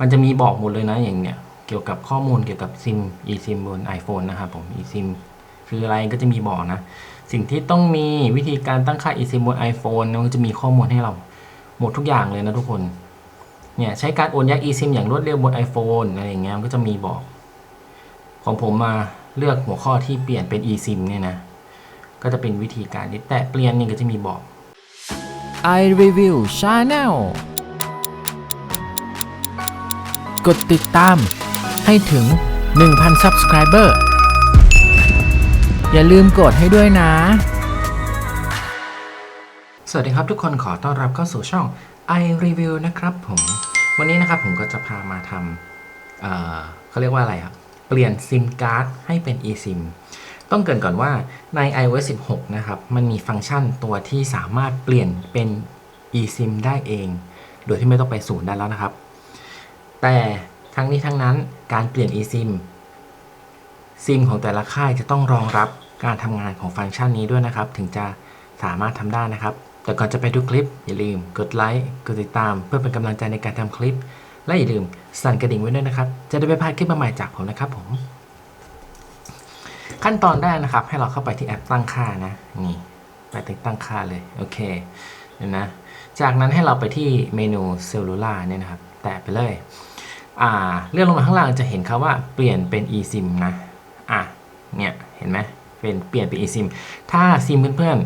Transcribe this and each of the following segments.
มันจะมีบอกหมดเลยนะอย่างเนี้ยเกี่ยวกับข้อมูลเกี่ยวกับซิม eSIM บน iPhone นะครับผม eSIM คืออะไรก็จะมีบอกนะ สิ่งที่ต้องมีวิธีการตั้งค่า eSIM บน iPhone นะมันก็จะมีข้อมูลให้เราหมดทุกอย่างเลยนะทุกคนเนี่ยใช้การโอนย้าย eSIM อย่างรวดเร็วบน iPhone อะไรอย่างเงี้ยมันก็จะมีบอก ของผมมาเลือกหัวข้อที่เปลี่ยนเป็น eSIM เนี่ยนะ ก็จะเป็นวิธีการที่แตะเปลี่ยนนี่ก็จะมีบอก i review channel กดติดตาม ให้ถึง 1,000 subscriber อย่าลืมกดให้ด้วยนะ สวัสดีครับทุกคนขอต้อนรับเข้าสู่ช่อง i review นะครับผม วันนี้นะครับผมก็จะพามาทำเอ่อเขาเรียกว่าอะไรครับเปลี่ยนซิมการ์ดให้เป็น eSIM ต้องเกรินก่อนว่าใน iOS 16 นะครับ มันมีฟังก์ชันตัวที่สามารถเปลี่ยนเป็น eSIM ได้เอง โดยที่ไม่ต้องไปศูนย์ได้แล้วนะครับ แต่ทั้งนี้ทั้งนั้นการเปลี่ยน eSIM ซิมของแต่ละค่ายจะต้องรองรับการทำงานของฟังก์ชันนี้ด้วยนะครับ ถึงจะสามารถทำได้นะครับ แต่ก่อนจะไปดูคลิป อย่าลืมกดไลค์กดติดตาม เพื่อเป็นกำลังใจในการทำคลิป และอย่าลืมสั่นกระดิ่งไว้ด้วยนะครับ จะได้ไม่พลาดคลิปใหม่ๆจากผมนะครับผม ขั้นตอนแรกนะครับ ให้เราเข้าไปที่แอปตั้งค่านะนี่ไปที่ตั้งค่าเลยโอเคเดี๋ยวนะ จากนั้นให้เราไปที่เมนูเซลลูล่าเนี่ยนะครับ แตะไปเลย อ่าเลื่อนลงมาข้างล่างจะเห็นคาว่าเปลี่ยนเป็น eSIM นะอะเนี่ยเห็นไหมเป็นเปลี่ยนเป็น eSIM ถ้าซิมเพื่อน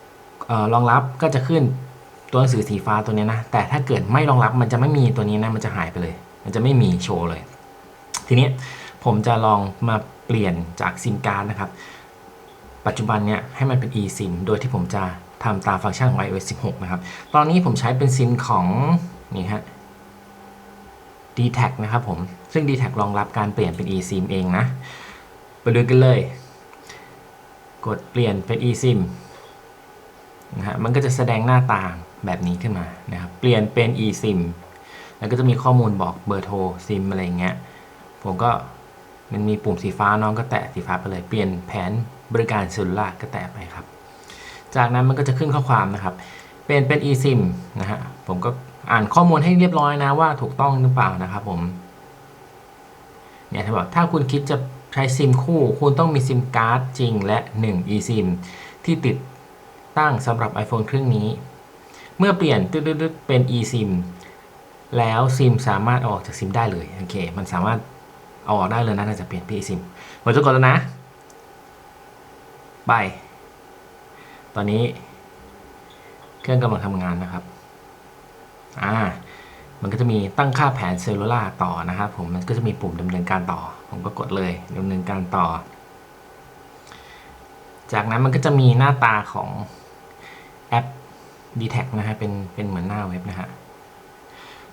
ๆออรองรับก็จะขึ้นตัวหนังสือสีฟ้าตัวนี้นะ แต่ถ้าเกิดไม่รองรับมันจะไม่มีตัวนี้นะมันจะหายไปเลย มันจะไม่มีโชว์เลย ทีนี้ผมจะลองมาเปลี่ยนจากซิมการ์ดนะครับ ปัจจุบันเนี่ยให้มันเป็น eSIM โดยที่ผมจะทำตามฟังก์ชันของ iOS 16 นะครับ ตอนนี้ผมใช้เป็นซิมของนี่ฮะ d t แทนะครับผม ซึ่ง d t แทรองรับการเปลี่ยนเป็น eSIM เองนะ ไปดูกันเลย กดเปลี่ยนเป็น eSIM นะฮะ มันก็จะแสดงหน้าต่างแบบนี้ขึ้นมานะครับ เปลี่ยนเป็น eSIM แล้วก็จะมีข้อมูลบอกเบอร์โทรซิมอะไรเงี้ย ผมก็มันมีปุ่มสีฟ้าน้องก็แตะสีฟ้าไปเลย เปลี่ยนแผนบริการเซลลูล่าก็แตะไปครับ จากนั้นมันก็จะขึ้นข้อความนะครับ เป็นเป็น eSIM นะฮะ ผมก็ อ่านข้อมูลให้เรียบร้อยนะว่าถูกต้องหรือเปล่านะครับผมเนี่ยถ้าบอกถ้าคุณคิดจะใช้ซิมคู่ คุณต้องมีซิมการ์ดจริงและ 1 eSIM ที่ติดตั้งสำหรับ iPhone เครื่องนี้ เมื่อเปลี่ยนตึ๊ดๆเป็น eSIM แล้วซิมสามารถเอาออกจากซิมได้เลยโอเคมันสามารถเอาออกได้เลยนะถ้าจะเปลี่ยนเป็น eSIM ผมจะกดแล้วนะไป ตอนนี้เครื่องกำลังทำงานนะครับ อ่ามันก็จะมีตั้งค่าแผนเซลลูล่าต่อนะครับผมมันก็จะมีปุ่มดำเนินการต่อ ผมก็กดเลยดำเนินการต่อ จากนั้นมันก็จะมีหน้าตาของแอป d t แทนะฮะเป็นเป็นเหมือนหน้าเว็บนะฮะ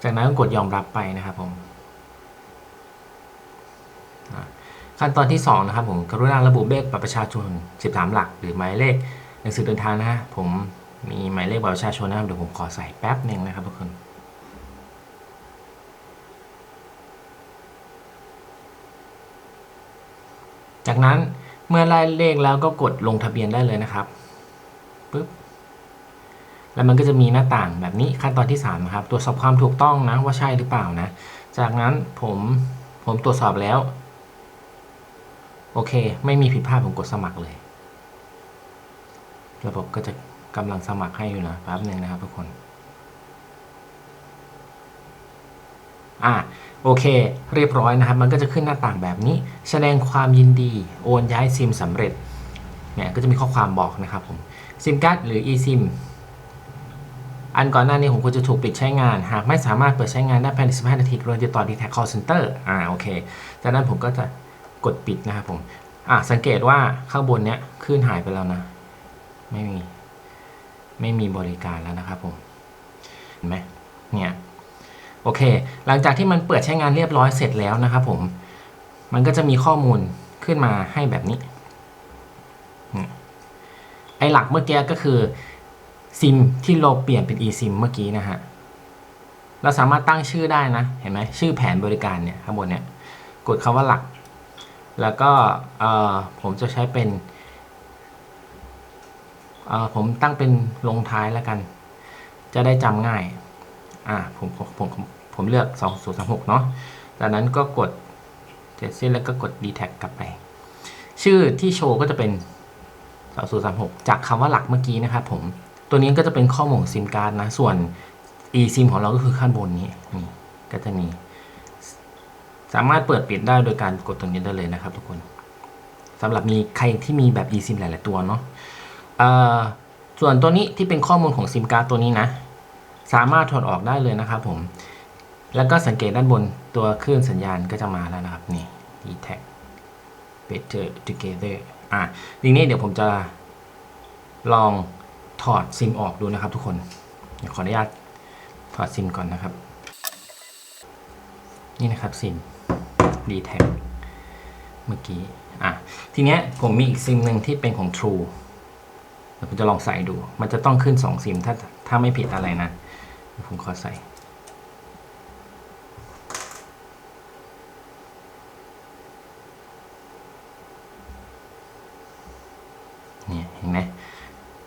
จากนั้นก็กดยอมรับไปนะครับผมขั้นตอนที่ 2 นะครับผมกรุณาระบุเลขบัตรประชาชน 13 หลัก หรือหมายเลขหนังสือเดินทางนะฮะผม มีหมายเลขบัตรประชาชนนะครับเดี๋ยวผมขอใส่แป๊บหนึ่งนะครับทุกคนจากนั้นเมื่อไล่เลขแล้วก็กดลงทะเบียนได้เลยนะครับปึ๊บแล้วมันก็จะมีหน้าต่างแบบนี้ขั้นตอนที่3นะครับตรวจสอบความถูกต้องนะว่าใช่หรือเปล่านะ จากนั้นผมผมตรวจสอบแล้ว โอเค ไม่มีผิดพลาดผมกดสมัครเลย ระบบก็จะ กำลังสมัครให้อยู่นะแป๊บหนึ่งนะครับทุกคนอะโอเค เรียบร้อยนะครับ มันก็จะขึ้นหน้าต่างแบบนี้ แสดงความยินดีโอนย้ายซิมสำเร็จเนี่ยก็จะมีข้อความบอกนะครับผมซิมการ์ดหรือ eSIM อันก่อนหน้านี้ผมควรจะถูกปิดใช้งาน หากไม่สามารถเปิดใช้งานได้ภายใน 15 นาทีกรณีติดต่อ d t แท Call Center อ่าโอเค จากนั้นผมก็จะกดปิดนะครับผมอะสังเกตว่าข้างบนเนี้ยขึ้นหายไปแล้วนะ ไม่มี ไม่มีบริการแล้วนะครับผมเห็นไหมเนี่ยโอเค หลังจากที่มันเปิดใช้งานเรียบร้อยเสร็จแล้วนะครับผม มันก็จะมีข้อมูลขึ้นมาให้แบบนี้ ไอหลักเมื่อกี้ก็คือซิมที่เราเปลี่ยนเป็น eSIM เมื่อกี้นะฮะ เราสามารถตั้งชื่อได้นะ เห็นไหมชื่อแผนบริการเนี่ยข้างบนเนี่ย กดคาว่าหลัก แล้วก็เออผมจะใช้เป็น ผมตั้งเป็นลงท้ายแล้วกัน จะได้จำง่าย อ่าผมผมผมผมเลือก 2036 เนาะจากนั้นก็กดเสร็จสิ้นแล้วก็กด d t a g กลับไป ชื่อที่โชว์ก็จะเป็น 2036 จากคำว่าหลักเมื่อกี้นะครับผม ตัวนี้ก็จะเป็นข้อมูลของซิมการ์ดนะ ส่วน eSIM ของเราก็คือข้างบนนี้นี่ก็จะมีสามารถเปิดปิดได้โดยการกดตรงนี้ได้เลยนะครับทุกคนสำหรับมีใครที่มีแบบ eSIM หลาย ๆ ตัวเนาะ ส่วนตัวนี้ที่เป็นข้อมูลของซิมการ์ดตัวนี้นะ สามารถถอดออกได้เลยนะครับผม แล้วก็สังเกตด้านบนตัวคลื่นสัญญาณก็จะมาแล้วนะครับ นี่ d t a g better together อะทีนี้เดี๋ยวผมจะลองถอดซิมออกดูนะครับทุกคนเดี๋ยวขออนุญาตถอดซิมก่อนนะครับ นี่นะครับซิม d t a g เมื่อกี้ อะ ทีเนี้ยผมมีอีกซิมหนึ่งที่เป็นของ True ผมจะลองใส่ดู มันจะต้องขึ้น2ซิมถ้าถ้าไม่ผิดอะไรนะ ผมขอใส่เนี่ยเห็นไหม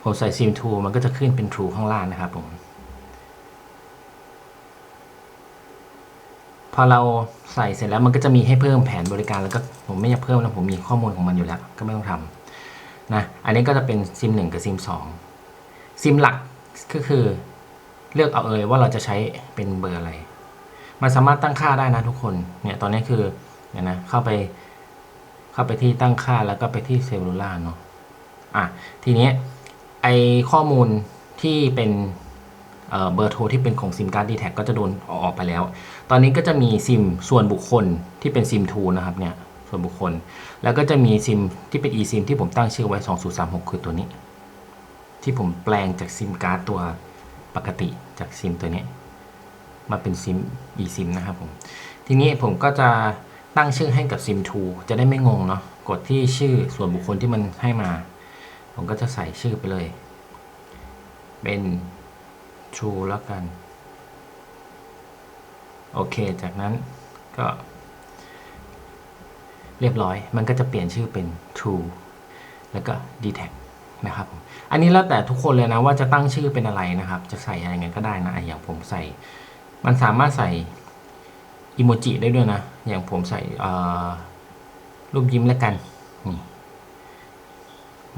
ผมใส่ซิม True มันก็จะขึ้นเป็น True ข้างล่างนะครับผม พอเราใส่เสร็จแล้วมันก็จะมีให้เพิ่มแผนบริการแล้วก็ผมไม่อยากเพิ่มแล้วผมมีข้อมูลของมันอยู่แล้ว ก็ไม่ต้องทำ นะอันนี้ก็จะเป็นซิมหนึ่งกับซิมสองซิมหลักก็คือเลือกเอาเอยว่าเราจะใช้เป็นเบอร์อะไร มันสามารถตั้งค่าได้นะทุกคนเนี่ยตอนนี้คือเนี่ยนะเข้าไปเข้าไปที่ตั้งค่าแล้วก็ไปที่เซลลูล่าเนาะอะทีนี้ไอข้อมูลที่เป็นเเบอร์โทรที่เป็นของซิมการ์ดดีแท็ก็จะโดนออกไปแล้ว ตอนนี้ก็จะมีซิมส่วนบุคคลที่เป็นซิมทูนะครับเนี่ย ส่วนบุคคล แล้วก็จะมีซิมที่เป็น eSIM ที่ผมตั้งชื่อไว้ 2036 คือตัวนี้ ที่ผมแปลงจากซิมการ์ดตัวปกติจากซิมตัวนี้มาเป็นซิม eSIM นะครับผม ทีนี้ผมก็จะตั้งชื่อให้กับซิม2จะได้ไม่งงเนาะ กดที่ชื่อส่วนบุคคลที่มันให้มา ผมก็จะใส่ชื่อไปเลย เป็น True แล้วกัน โอเค จากนั้นก็ เรียบร้อย มันก็จะเปลี่ยนชื่อเป็น True แล้วก็ d t a g นะครับ อันนี้แล้วแต่ทุกคนเลยนะว่าจะตั้งชื่อเป็นอะไรนะครับ จะใส่อะไรเงี้ยก็ได้นะ อย่างผมใส่ มันสามารถใส่อิโมจิได้ด้วยนะ อย่างผมใส่รูปยิ้มแล้วกัน นี่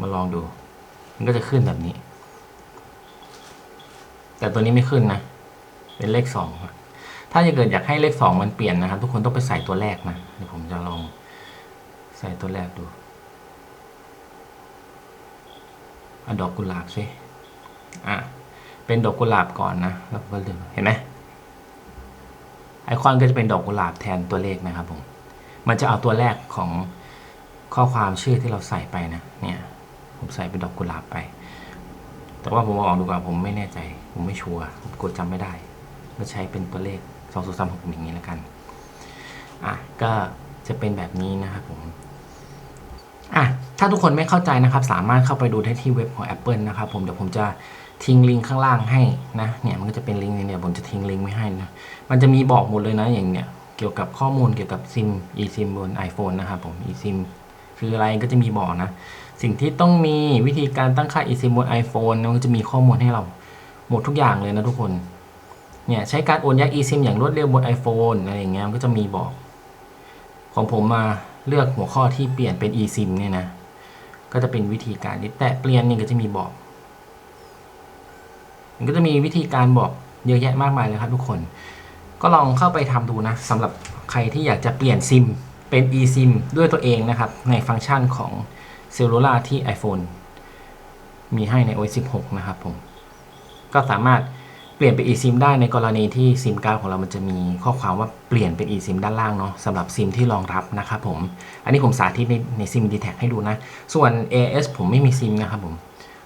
มาลองดู มันก็จะขึ้นแบบนี้ แต่ตัวนี้ไม่ขึ้นนะ เป็นเลขสองถ้าจะเกิดอยากให้เลขสองมันเปลี่ยนนะครับ ทุกคนต้องไปใส่ตัวแรกนะ เดี๋ยวผมจะลอง ใส่ตัวแรกดูอดอกกุหลาบสิอะ เป็นดอกกุหลาบก่อนนะ แล้วก็เลือกเห็นไหมไอคอนก็จะเป็นดอกกุหลาบแทนตัวเลขนะครับผม มันจะเอาตัวแรกของข้อความชื่อที่เราใส่ไปนะ เนี่ย ผมใส่เป็นดอกกุหลาบไป แต่ว่าผมอออกดูกว่าผมไม่แน่ใจ ผมไม่ชัวร์ ผมกดจำไม่ได้ ก็ใช้เป็นตัวเลข2 0 3 6อย่างนี้แล้วกัน อะ ก็จะเป็นแบบนี้นะครับผม อะถ้าทุกคนไม่เข้าใจนะครับ สามารถเข้าไปดูได้ที่เว็บของ Apple นะครับผมเดี๋ยวผมจะทิ้งลิงก์ข้างล่างให้นะเนี่ยมันก็จะเป็นลิงก์เนี่ยผมจะทิ้งลิงก์ไว้ให้นะมันจะมีบอกหมดเลยนะอย่างเนี้ยเกี่ยวกับข้อมูลเกี่ยวกับซิม eSIM บน iPhone นะครับผม eSIM คืออะไรก็จะมีบอกนะ สิ่งที่ต้องมีวิธีการตั้งค่า eSIM บน iPhone มันก็จะมีข้อมูลให้เราหมดทุกอย่างเลยนะทุกคนเนี่ยใช้การโอนย้าย eSIM อย่างรวดเร็วบน iPhone อะไรอย่างเงี้ยมันก็จะมีบอก ของผมมา เลือกหัวข้อที่เปลี่ยนเป็น eSIM เนี่ยนะ ก็จะเป็นวิธีการนี้แต่เปลี่ยนเนี่ยก็จะมีบอก มันก็จะมีวิธีการบอกเยอะแยะมากมายเลยครับทุกคน ก็ลองเข้าไปทำดูนะสำหรับใครที่อยากจะเปลี่ยนซิมเป็น eSIM ด้วยตัวเองนะครับ ในฟังก์ชันของ Cellular ที่ iPhone มีให้ใน OS 16 นะครับผม ก็สามารถ เปลี่ยนเป็น eSIM ได้ในกรณีที่ซิมการ์ดของเรามันจะมีข้อความว่าเปลี่ยนเป็น eSIM ด้านล่างเนาะสำหรับซิมที่รองรับนะครับผม อันนี้ผมสาธิตในในซิม d t แทให้ดูนะ ส่วน AS ผมไม่มีซิมนะครับผม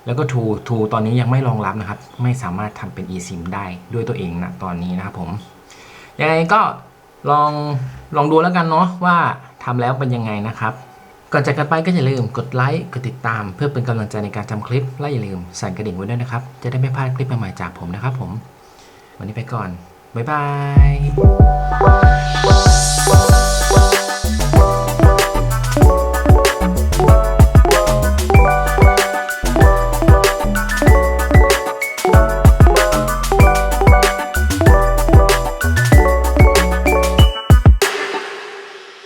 แล้วก็ True True ตอนนี้ยังไม่รองรับนะครับ ไม่สามารถทำเป็น eSIM ได้ด้วยตัวเองนะตอนนี้นะครับผมยังไงก็ลองลองดูแล้วกันเนาะว่าทำแล้วเป็นยังไงนะครับ ก่อนจากกันไปก็อย่าลืมกดไลค์กดติดตาม เพื่อเป็นกำลังใจในการทำคลิป และอย่าลืมสั่นกระดิ่งไว้ด้วยนะครับ จะได้ไม่พลาดคลิปใหม่ๆจากผมนะครับผม วันนี้ไปก่อน บ๊ายบาย